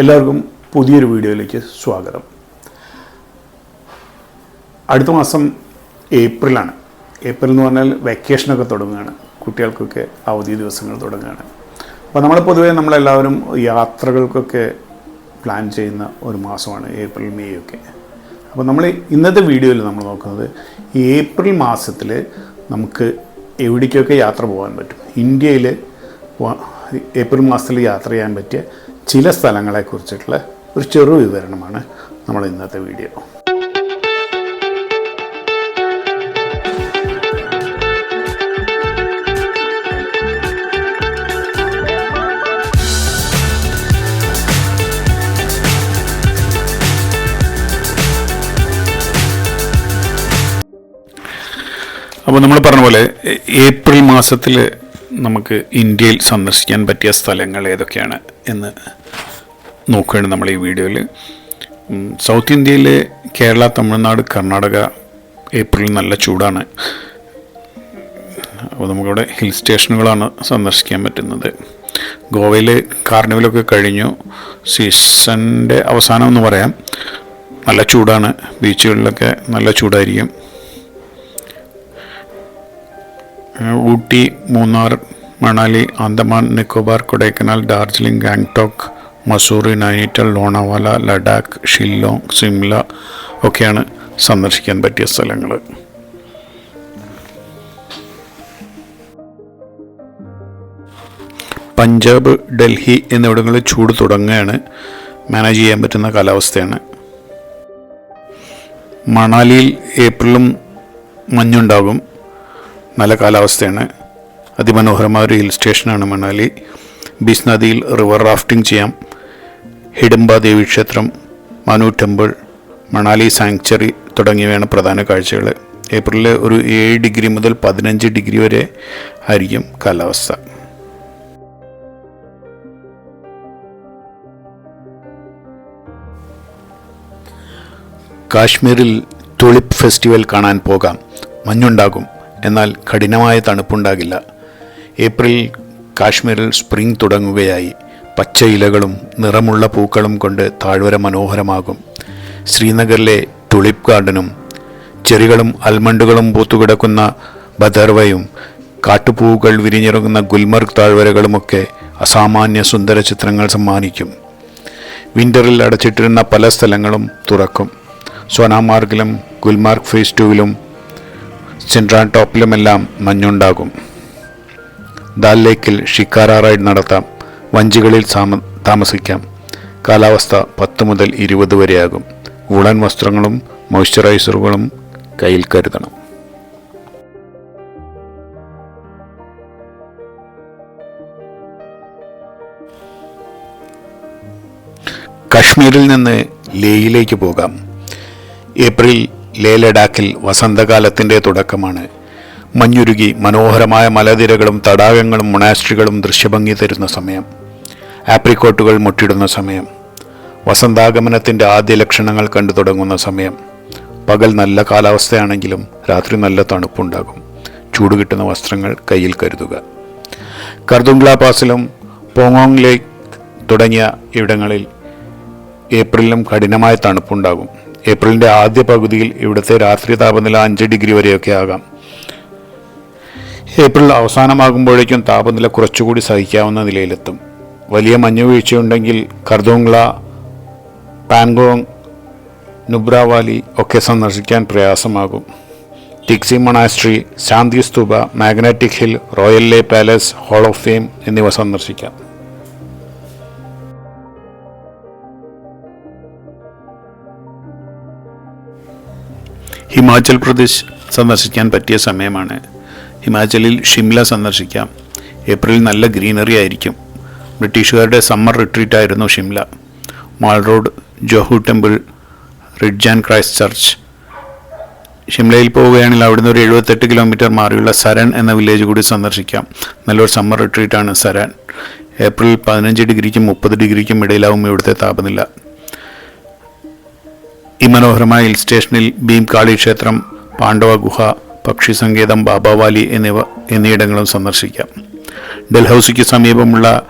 എല്ലാവർക്കും പുതിയൊരു വീഡിയോയിലേക്ക് സ്വാഗതം. അടുത്ത മാസം ഏപ്രിലാണ്. ഏപ്രിൽ എന്ന് പറഞ്ഞാൽ വെക്കേഷനൊക്കെ തുടങ്ങുകയാണ്. കുട്ടികൾക്കൊക്കെ അവധി ദിവസങ്ങൾ തുടങ്ങുകയാണ്. അപ്പോൾ നമ്മൾ പൊതുവേ നമ്മളെല്ലാവരും യാത്രകൾക്കൊക്കെ പ്ലാൻ ചെയ്യുന്ന ഒരു മാസമാണ് ഏപ്രിൽ മെയ് ഒക്കെ. അപ്പോൾ നമ്മൾ ഇന്നത്തെ വീഡിയോയിൽ നമ്മൾ നോക്കുന്നത് ഏപ്രിൽ മാസത്തിൽ നമുക്ക് എവിടേക്കൊക്കെ യാത്ര പോകാൻ പറ്റും? ഇന്ത്യയിൽ ഏപ്രിൽ മാസത്തിൽ യാത്ര ചെയ്യാൻ പറ്റിയ ചില സ്ഥലങ്ങളെക്കുറിച്ചിട്ടുള്ള ഒരു ചെറു വിവരണമാണ് നമ്മൾ ഇന്നത്തെ വീഡിയോ. അപ്പോൾ നമ്മൾ പറഞ്ഞ പോലെ ഏപ്രിൽ മാസത്തിൽ നമുക്ക് ഇന്ത്യയിൽ സന്ദർശിക്കാൻ പറ്റിയ സ്ഥലങ്ങൾ ഏതൊക്കെയാണ്? എന്ന് നോക്കുകയാണ് നമ്മൾ ഈ വീഡിയോയിൽ. സൗത്ത് ഇന്ത്യയിലെ കേരള തമിഴ്നാട് കർണാടക ഏപ്രിൽ നല്ല ചൂടാണ്. അപ്പോൾ നമുക്കിവിടെ ഹിൽ സ്റ്റേഷനുകളാണ് സന്ദർശിക്കാൻ പറ്റുന്നത്. ഗോവയിൽ കാർണിവലൊക്കെ കഴിഞ്ഞു. സീസണിന്റെ അവസാനം എന്ന് പറയാം. നല്ല ചൂടാണ്. ബീച്ചുകളിലൊക്കെ നല്ല ചൂടായിരിക്കും. ഊട്ടി മൂന്നാർ മണാലി ആൻഡമാൻ നിക്കോബാർ കൊടൈക്കനാൽ ഡാർജിലിംഗ് ഗാങ്ടോക്ക് മസൂറി നൈനിറ്റൽ ലോണാവാല ലഡാക്ക് ഷില്ലോങ് സിംല ഒക്കെയാണ് സന്ദർശിക്കാൻ പറ്റിയ സ്ഥലങ്ങൾ പഞ്ചാബ് ഡൽഹി എന്നിവിടങ്ങളിൽ ചൂട് തുടങ്ങുകയാണ്. മാനേജ് ചെയ്യാൻ പറ്റുന്ന കാലാവസ്ഥയാണ്. മണാലിയിൽ ഏപ്രിലും മഞ്ഞുണ്ടാകും. നല്ല കാലാവസ്ഥയാണ്. അതിമനോഹരമായ ഒരു ഹിൽ സ്റ്റേഷനാണ് മണാലി. ബീസ് നദിയിൽ റിവർ റാഫ്റ്റിംഗ് ചെയ്യാം. ഹിഡംബ ദേവി ക്ഷേത്രം മനു ടെമ്പിൾ മണാലി സാങ്ച്വറി തുടങ്ങിയവയാണ് പ്രധാന കാഴ്ചകൾ ഏപ്രിലിൽ ഒരു ഏഴ് ഡിഗ്രി മുതൽ പതിനഞ്ച് ഡിഗ്രി വരെ ആയിരിക്കും കാലാവസ്ഥ. കാശ്മീരിൽ തുളിപ്പ് ഫെസ്റ്റിവൽ കാണാൻ പോകാം. മഞ്ഞുണ്ടാകും. എന്നാൽ കഠിനമായ തണുപ്പുണ്ടാകില്ല. ഏപ്രിൽ കാശ്മീരിൽ സ്പ്രിംഗ് തുടങ്ങുകയായി. പച്ച ഇലകളും നിറമുള്ള പൂക്കളും കൊണ്ട് താഴ്വര മനോഹരമാകും. ശ്രീനഗറിലെ ടുളിപ്പ് ഗാർഡനും ചെറികളും അൽമണ്ടുകളും പൂത്തുകിടക്കുന്ന ബദർവയും കാട്ടുപൂവുകൾ വിരിഞ്ഞിറങ്ങുന്ന ഗുൽമർഗ് താഴ്വരകളുമൊക്കെ അസാമാന്യ സുന്ദര ചിത്രങ്ങൾ സമ്മാനിക്കും. വിന്ററിൽ അടച്ചിട്ടിരുന്ന പല സ്ഥലങ്ങളും തുറക്കും. സോനാമാർഗിലും ഗുൽമാർഗ് ഫേസ് ടുവിലും സെൻട്രാൻ ടോപ്പിലുമെല്ലാം മഞ്ഞുണ്ടാകും. ദാൽ ലേക്കിൽ ഷിക്കാര റൈഡ് നടത്താം. വഞ്ചികളിൽ താമസിക്കാം. കാലാവസ്ഥ പത്ത് മുതൽ ഇരുപത് വരെയാകും. ഉളൻ വസ്ത്രങ്ങളും മോയ്സ്ചറൈസറുകളും കയ്യിൽ കരുതണം. കശ്മീരിൽ നിന്ന് ലേയിലേക്ക് പോകാം. ഏപ്രിൽ ലേ ലഡാക്കിൽ വസന്തകാലത്തിന്റെ തുടക്കമാണ്. മഞ്ഞുരുകി മനോഹരമായ മലനിരകളും തടാകങ്ങളും മൊണാസ്ട്രികളും ദൃശ്യഭംഗി തരുന്ന സമയം. ആപ്രിക്കോട്ടുകൾ മുട്ടിടുന്ന സമയം. വസന്താഗമനത്തിന്റെ ആദ്യ ലക്ഷണങ്ങൾ കണ്ടു തുടങ്ങുന്ന സമയം. പകൽ നല്ല കാലാവസ്ഥയാണെങ്കിലും രാത്രി നല്ല തണുപ്പുണ്ടാകും. ചൂട് കിട്ടുന്ന വസ്ത്രങ്ങൾ കയ്യിൽ കരുതുക. കർദുംഗ്ല പാസിലും പോങ്ങോങ് ലേക്ക് തുടങ്ങിയ ഇവിടങ്ങളിൽ ഏപ്രിലിലും കഠിനമായ തണുപ്പുണ്ടാകും. ഏപ്രിലിന്റെ ആദ്യ പകുതിയിൽ ഇവിടുത്തെ രാത്രി താപനില അഞ്ച് ഡിഗ്രി വരെയൊക്കെ ആകാം. ഏപ്രിൽ അവസാനമാകുമ്പോഴേക്കും താപനില കുറച്ചുകൂടി സഹിക്കാവുന്ന നിലയിലെത്തും. വലിയ മഞ്ഞുവീഴ്ചയുണ്ടെങ്കിൽ കർദോങ്ല പാൻഗോങ് നുബ്രാവാലി ഒക്കെ സന്ദർശിക്കാൻ പ്രയാസമാകും. Thiksey monastery Shanti Stupa magnetic hill royal Leh palace hall of fame എന്നിവ സന്ദർശിക്കാം. ഹിമാചൽ പ്രദേശ് സന്ദർശിക്കാൻ പറ്റിയ സമയമാണ് ഹിമാചലിൽ ഷിംല സന്ദർശിക്കാം. ഏപ്രിലിൽ നല്ല ഗ്രീനറി ആയിരിക്കും. ബ്രിട്ടീഷുകാരുടെ സമ്മർ റിട്രീറ്റ് ആയിരുന്നു Shimla. Mall road Jakhu temple ridge and Christ church. ഷിംലയിൽ പോവുകയാണെങ്കിൽ അവിടുന്ന് ഒരു എഴുപത്തെട്ട് കിലോമീറ്റർ മാറിയുള്ള സരൺ എന്ന വില്ലേജ് കൂടി സന്ദർശിക്കാം. നല്ലൊരു സമ്മർ റിട്രീറ്റ് ആണ് സരൺ. ഏപ്രിൽ പതിനഞ്ച് ഡിഗ്രിക്കും മുപ്പത് ഡിഗ്രിക്കും ഇടയിലാവും ഇവിടുത്തെ താപനില. ഈ മനോഹരമായ ഹിൽ സ്റ്റേഷനിൽ ഭീംകാളി ക്ഷേത്രം പാണ്ഡവ ഗുഹ പക്ഷി സങ്കേതം ബാബാവാലി എന്നിവ എന്നിവിടങ്ങളും സന്ദർശിക്കാം. ഡൽഹൌസിക്ക് സമീപമുള്ള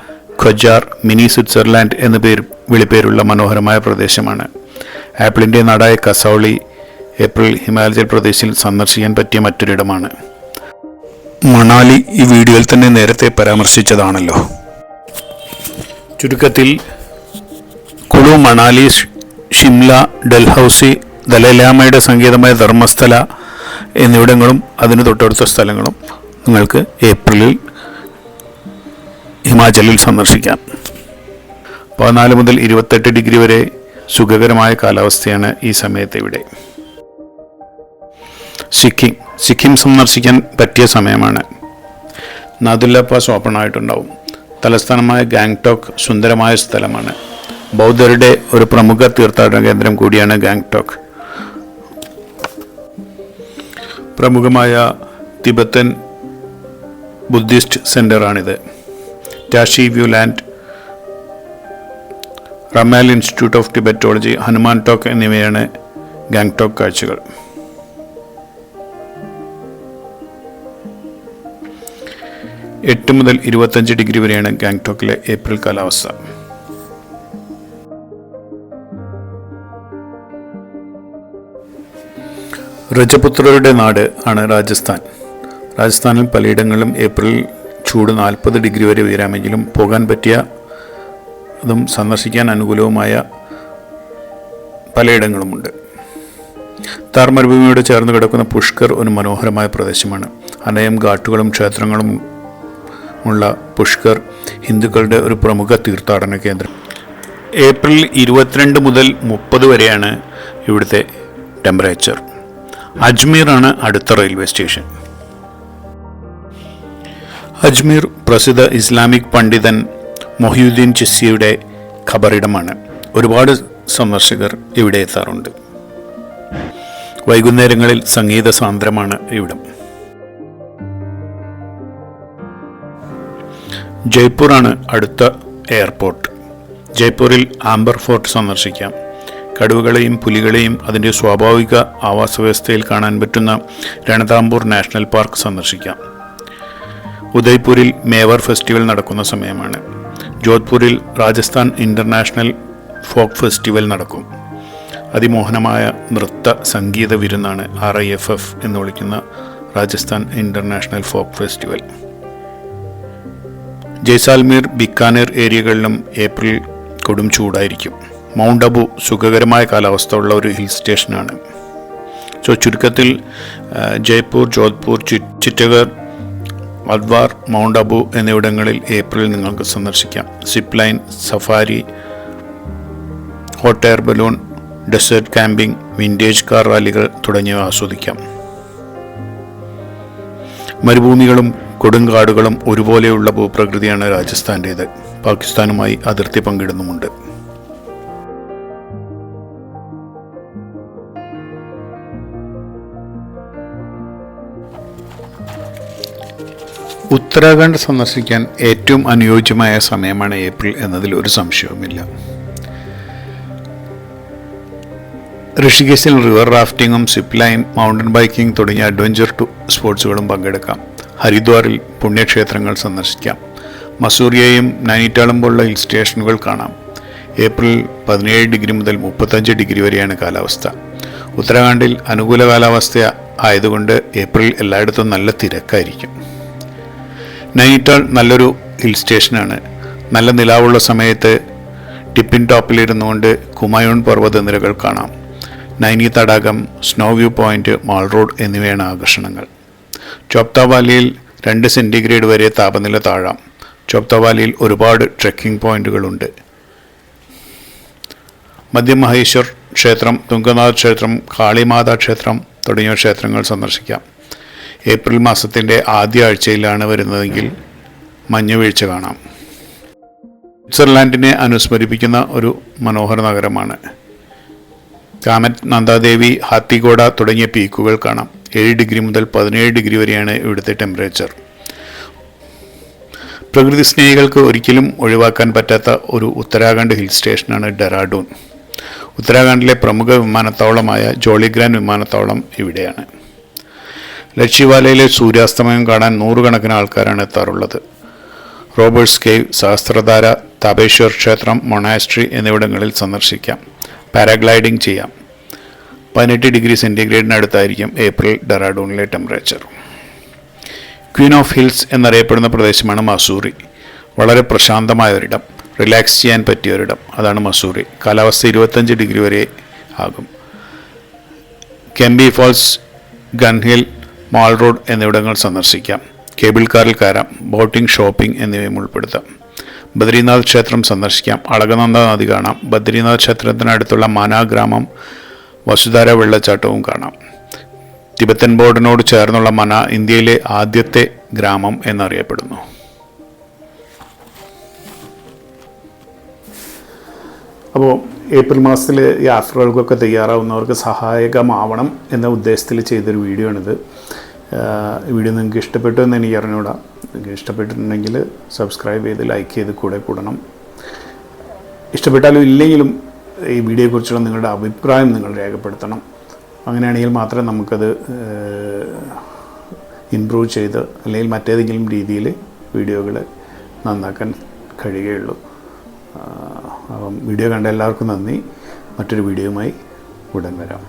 ഖജാർ മിനി സ്വിറ്റ്സർലാൻഡ് എന്ന പേര് വിളിപ്പേരുള്ള മനോഹരമായ പ്രദേശമാണ്. ആപ്പിളിന്റെ നാടായ കസൗളി ഏപ്രിൽ ഹിമാചൽ പ്രദേശിൽ സന്ദർശിക്കാൻ പറ്റിയ മറ്റൊരിടമാണ്. മണാലി ഈ വീഡിയോയിൽ തന്നെ നേരത്തെ പരാമർശിച്ചതാണല്ലോ. ചുരുക്കത്തിൽ കുളു മണാലി ഷിംല ഡൽഹൌസി ദലൈലാമയുടെ സംഗീതമായ ധർമ്മസ്ഥല എന്നിവിടങ്ങളും അതിന് തൊട്ടടുത്ത സ്ഥലങ്ങളും നിങ്ങൾക്ക് ഏപ്രിലിൽ ഹിമാചലിൽ സന്ദർശിക്കാം. പതിനാല് മുതൽ ഇരുപത്തെട്ട് ഡിഗ്രി വരെ സുഖകരമായ കാലാവസ്ഥയാണ് ഈ സമയത്ത് ഇവിടെ. സിക്കിം സിക്കിം സന്ദർശിക്കാൻ പറ്റിയ സമയമാണ്. നാദുല്ല പാസ് ഓപ്പൺ ആയിട്ടുണ്ടാവും. തലസ്ഥാനമായ ഗാങ്ടോക്ക് സുന്ദരമായ സ്ഥലമാണ്. ബൗദ്ധരുടെ ഒരു പ്രമുഖ തീർത്ഥാടന കേന്ദ്രം കൂടിയാണ് ഗാങ്ടോക്ക് പ്രമുഖമായ തിബത്തൻ ബുദ്ധിസ്റ്റ് സെന്ററാണിത് Tashi view land റമാൽ institute of Tibetology Hanuman Tok എന്നിവയാണ് ഗാങ്ടോക്ക് കാഴ്ചകൾ. എട്ട് മുതൽ ഇരുപത്തഞ്ച് ഡിഗ്രി വരെയാണ് ഗാങ്ടോക്കിലെ ഏപ്രിൽ കാലാവസ്ഥ. രജപുത്രരുടെ നാട് ആണ് രാജസ്ഥാൻ. രാജസ്ഥാനിൽ പലയിടങ്ങളിലും ഏപ്രിൽ ചൂട് നാൽപ്പത് ഡിഗ്രി വരെ ഉയരാമെങ്കിലും പോകാൻ പറ്റിയ അതും സന്ദർശിക്കാൻ അനുകൂലവുമായ പലയിടങ്ങളുമുണ്ട്. താർ മരുഭൂമിയോട് ചേർന്ന് കിടക്കുന്ന പുഷ്കർ ഒരു മനോഹരമായ പ്രദേശമാണ്. അനയം ഘാട്ടുകളും ക്ഷേത്രങ്ങളും ഉള്ള പുഷ്കർ ഹിന്ദുക്കളുടെ ഒരു പ്രമുഖ തീർത്ഥാടന കേന്ദ്രം. ഏപ്രിൽ ഇരുപത്തിരണ്ട് മുതൽ മുപ്പത് വരെയാണ് ഇവിടുത്തെ ടെമ്പറേച്ചർ അജ്മീറാണ് അടുത്ത റെയിൽവേ സ്റ്റേഷൻ. അജ്മീർ പ്രസിദ്ധ ഇസ്ലാമിക് പണ്ഡിതൻ മൊഹിയുദ്ദീൻ ചിസ്സിയുടെ ഖബറിടമാണ്. ഒരുപാട് സന്ദർശകർ ഇവിടെ എത്താറുണ്ട്. വൈകുന്നേരങ്ങളിൽ സംഗീത സാന്ദ്രമാണ് ഇവിടം. ജയ്പൂറാണ് അടുത്ത എയർപോർട്ട്. ജയ്പൂരിൽ ആംബർ ഫോർട്ട് സന്ദർശിക്കാം. കടുവകളെയും പുലികളെയും അതിന്റെ സ്വാഭാവിക ആവാസ വ്യവസ്ഥയിൽ കാണാൻ പറ്റുന്ന രണതാംബൂർ നാഷണൽ പാർക്ക് സന്ദർശിക്കാം. ഉദയ്പൂരിൽ മേവർ ഫെസ്റ്റിവൽ നടക്കുന്ന സമയമാണ്. ജോധ്പൂരിൽ രാജസ്ഥാൻ ഇന്റർനാഷണൽ ഫോക്ക് ഫെസ്റ്റിവൽ നടക്കും. അതിമോഹനമായ നൃത്ത സംഗീത വിരുന്നാണ് ആർ ഐ എഫ് എഫ് എന്ന് വിളിക്കുന്ന Rajasthan international folk festival. Jaisalmer Bikaner ഏരിയകളിലും April കൊടും ചൂടായിരിക്കും. മൗണ്ട് അബു സുഖകരമായ കാലാവസ്ഥ ഉള്ള ഒരു ഹിൽ സ്റ്റേഷനാണ്. സോ ചുരുക്കത്തിൽ ജയ്പൂർ ജോധ്പൂർ ചിറ്റഗർ അദ്വാർ മൗണ്ട് അബു എന്നിവിടങ്ങളിൽ ഏപ്രിലിൽ നിങ്ങൾക്ക് സന്ദർശിക്കാം. Zip line safari hot air balloon desert camping vintage car റാലികൾ തുടങ്ങിയവ ആസ്വദിക്കാം. മരുഭൂമികളും കൊടുങ്കാടുകളും ഒരുപോലെയുള്ള ഭൂപ്രകൃതിയാണ് രാജസ്ഥാന്റേത് പാകിസ്ഥാനുമായി അതിർത്തി പങ്കിടുന്നുമുണ്ട്. ഉത്തരാഖണ്ഡ് സന്ദർശിക്കാൻ ഏറ്റവും അനുയോജ്യമായ സമയമാണ് ഏപ്രിൽ എന്നതിൽ ഒരു സംശയവുമില്ല. ഋഷികേശിൽ റിവർ റാഫ്റ്റിങ്ങും സിപ്പ് ലൈൻ മൗണ്ടൻ ബൈക്കിംഗ് തുടങ്ങിയ അഡ്വഞ്ചർ ടു സ്പോർട്സുകളും പങ്കെടുക്കാം. ഹരിദ്വാറിൽ പുണ്യക്ഷേത്രങ്ങൾ സന്ദർശിക്കാം. മസൂറിയയും നൈനിറ്റാളും പോലുള്ള ഹിൽ സ്റ്റേഷനുകൾ കാണാം. ഏപ്രിൽ പതിനേഴ് ഡിഗ്രി മുതൽ മുപ്പത്തഞ്ച് ഡിഗ്രി വരെയാണ് കാലാവസ്ഥ. ഉത്തരാഖണ്ഡിൽ അനുകൂല കാലാവസ്ഥ ആയതുകൊണ്ട് ഏപ്രിൽ എല്ലായിടത്തും നല്ല തിരക്കായിരിക്കും. നൈനിറ്റാൾ നല്ലൊരു ഹിൽ സ്റ്റേഷനാണ് നല്ല നിലാവുള്ള സമയത്ത് ടിപ്പിൻ ടോപ്പിലിരുന്നുകൊണ്ട് കുമയോൺ പർവത നിരകൾ കാണാം. നൈനി തടാകം snow view point mall road എന്നിവയാണ് ആകർഷണങ്ങൾ. ചോപ്ത വാലിയിൽ രണ്ട് സെന്റിഗ്രേഡ് വരെ താപനില താഴാം. ചോപ്ത വാലിയിൽ ഒരുപാട് ട്രെക്കിംഗ് പോയിന്റുകളുണ്ട് മധ്യമഹേശ്വർ ക്ഷേത്രം തുംഗനാഥ് ക്ഷേത്രം കാളിമാതാ ക്ഷേത്രം തുടങ്ങിയ ക്ഷേത്രങ്ങൾ സന്ദർശിക്കാം. ഏപ്രിൽ മാസത്തിന്റെ ആദ്യ ആഴ്ചയിലാണ് വരുന്നതെങ്കിൽ മഞ്ഞുവീഴ്ച കാണാം. സ്വിറ്റ്സർലാൻഡിനെ അനുസ്മരിപ്പിക്കുന്ന ഒരു മനോഹര നഗരമാണ്. കാമറ്റ് നന്ദാദേവി ഹാത്തിഗോഡ തുടങ്ങിയ പീക്കുകൾ കാണാം. ഏഴ് ഡിഗ്രി മുതൽ പതിനേഴ് ഡിഗ്രി വരെയാണ് ഇവിടുത്തെ ടെമ്പറേച്ചർ. പ്രകൃതി സ്നേഹികൾക്ക് ഒരിക്കലും ഒഴിവാക്കാൻ പറ്റാത്ത ഒരു ഉത്തരാഖണ്ഡ് ഹിൽ സ്റ്റേഷനാണ് ഡെറാഡൂൺ. ഉത്തരാഖണ്ഡിലെ പ്രമുഖ വിമാനത്താവളമായ ജോളിഗ്രാൻ വിമാനത്താവളം ഇവിടെയാണ്. ലക്ഷ്യവാലയിലെ സൂര്യാസ്തമയം കാണാൻ നൂറുകണക്കിന് ആൾക്കാരാണ് എത്താറുള്ളത്. റോബേഴ്സ് കേവ് സഹസ്രധാര താപേശ്വർ ക്ഷേത്രം മൊണാസ്ട്രി എന്നിവിടങ്ങളിൽ സന്ദർശിക്കാം. പാരാഗ്ലൈഡിംഗ് ചെയ്യാം. പതിനെട്ട് ഡിഗ്രി സെന്റിഗ്രേഡിനടുത്തായിരിക്കും ഏപ്രിൽ ഡെറാഡൂണിലെ ടെമ്പറേച്ചർ. ക്വീൻ ഓഫ് ഹിൽസ് എന്നറിയപ്പെടുന്ന പ്രദേശമാണ് മസൂറി. വളരെ പ്രശാന്തമായ ഒരിടം റിലാക്സ് ചെയ്യാൻ പറ്റിയ ഒരിടം അതാണ് മസൂറി. കാലാവസ്ഥ ഇരുപത്തഞ്ച് ഡിഗ്രി വരെ ആകും. Kempty falls gun hill mall road എന്നിവിടങ്ങൾ സന്ദർശിക്കാം. കേബിൾ കാറിൽ കയറാം. ബോട്ടിംഗ് ഷോപ്പിംഗ് എന്നിവയും ഉൾപ്പെടുത്താം. ബദ്രീനാഥ് ക്ഷേത്രം സന്ദർശിക്കാം. അളകനന്ദ നദി കാണാം. ബദ്രീനാഥ് ക്ഷേത്രത്തിനടുത്തുള്ള മാനാ ഗ്രാമം വസുധാര വെള്ളച്ചാട്ടവും കാണാം. തിബത്തൻ ബോർഡിനോട് ചേർന്നുള്ള മന ഇന്ത്യയിലെ ആദ്യത്തെ ഗ്രാമം എന്നറിയപ്പെടുന്നു. അപ്പോൾ ഏപ്രിൽ മാസത്തിൽ യാത്രകൾക്കൊക്കെ തയ്യാറാവുന്നവർക്ക് സഹായകമാവണം എന്ന ഉദ്ദേശത്തിൽ ചെയ്തൊരു വീഡിയോ ആണിത് വീഡിയോ നിങ്ങൾക്ക് ഇഷ്ടപ്പെട്ടു എന്ന് എനിക്ക് അറിഞ്ഞുകൂടാ. നിങ്ങൾക്ക് ഇഷ്ടപ്പെട്ടിട്ടുണ്ടെങ്കിൽ സബ്സ്ക്രൈബ് ചെയ്ത് ലൈക്ക് ചെയ്ത് കൂടെ കൂടണം. ഇഷ്ടപ്പെട്ടാലും ഇല്ലെങ്കിലും ഈ വീഡിയോയെക്കുറിച്ചുള്ള നിങ്ങളുടെ അഭിപ്രായം നിങ്ങൾ രേഖപ്പെടുത്തണം. അങ്ങനെയാണെങ്കിൽ മാത്രമേ നമുക്കത് ഇമ്പ്രൂവ് ചെയ്ത് അല്ലെങ്കിൽ മറ്റേതെങ്കിലും രീതിയിൽ വീഡിയോകൾ നന്നാക്കാൻ കഴിയുകയുള്ളൂ. അപ്പം വീഡിയോ കണ്ട എല്ലാവർക്കും നന്ദി. മറ്റൊരു വീഡിയോയുമായി ഉടൻ വരാം.